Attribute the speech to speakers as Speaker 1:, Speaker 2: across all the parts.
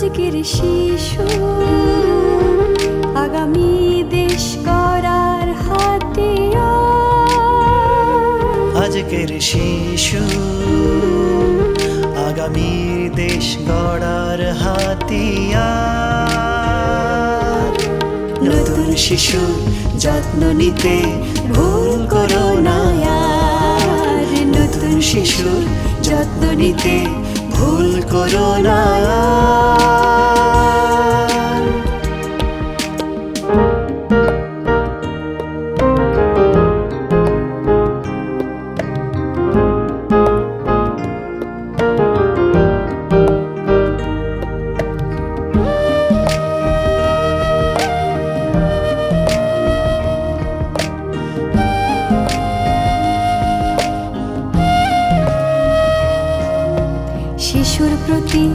Speaker 1: আজকের শিশু
Speaker 2: শিশু, আগামীর দেশ গড়ার হাতিয়ার। নতুন শিশু যত্ন নিতে ভুল করো না নতুন শিশুর যত্ন নিতে ভুল করো না
Speaker 1: শিশুর প্রতি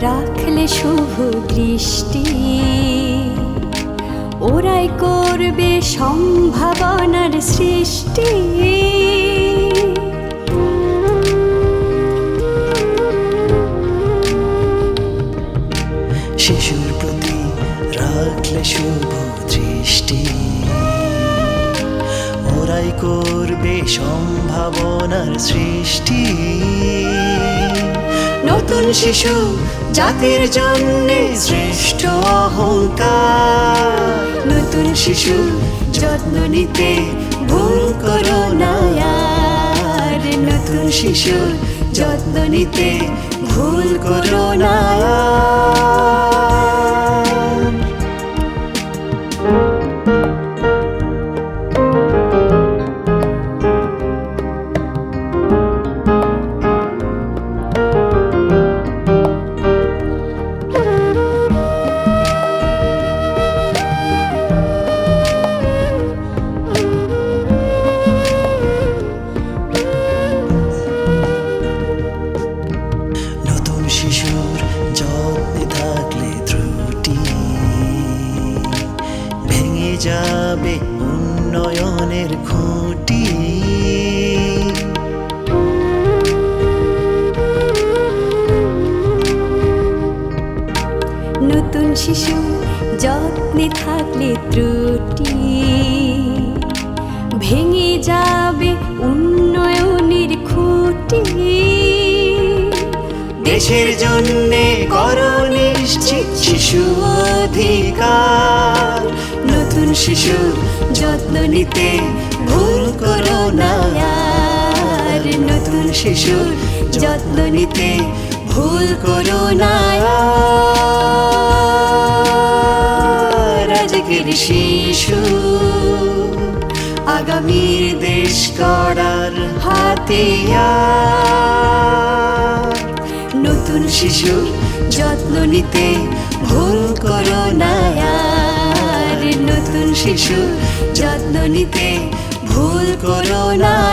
Speaker 1: রাখলে শুভ দৃষ্টি। ওরাই করবে সম্ভাবনার সৃষ্টি।
Speaker 2: শিশুর প্রতি রাখলে শুভ দৃষ্টি। ওরাই করবে সম্ভাবনার সৃষ্টি। নতুন শিশু জাতির জন্য শ্রেষ্ঠ অহংকার। নতুন শিশু যত্ন নিতে ভুল করো না নতুন শিশুর যত্ন নিতে ভুল করো না যাবে উন্নয়নের খুঁটি।
Speaker 1: নতুন শিশু যত্নে থাকলে ত্রুটি। ভেঙে যাবে উন্নয়নের খুঁটি।
Speaker 2: দেশের জন্যে করো নিশ্চিত শিশু অধিকার। নতুন শিশু যত্ন নিতে ভুল করো না। আর নতুন শিশুর যত্ন নিতে ভুল করো না। আজকের শিশু, আগামীর দেশ গড়ার হাতিয়ার। নতুন শিশু যত্ন নিতে ভুল করো না। নতুন শিশু যত্ন নিতে ভুল করো না।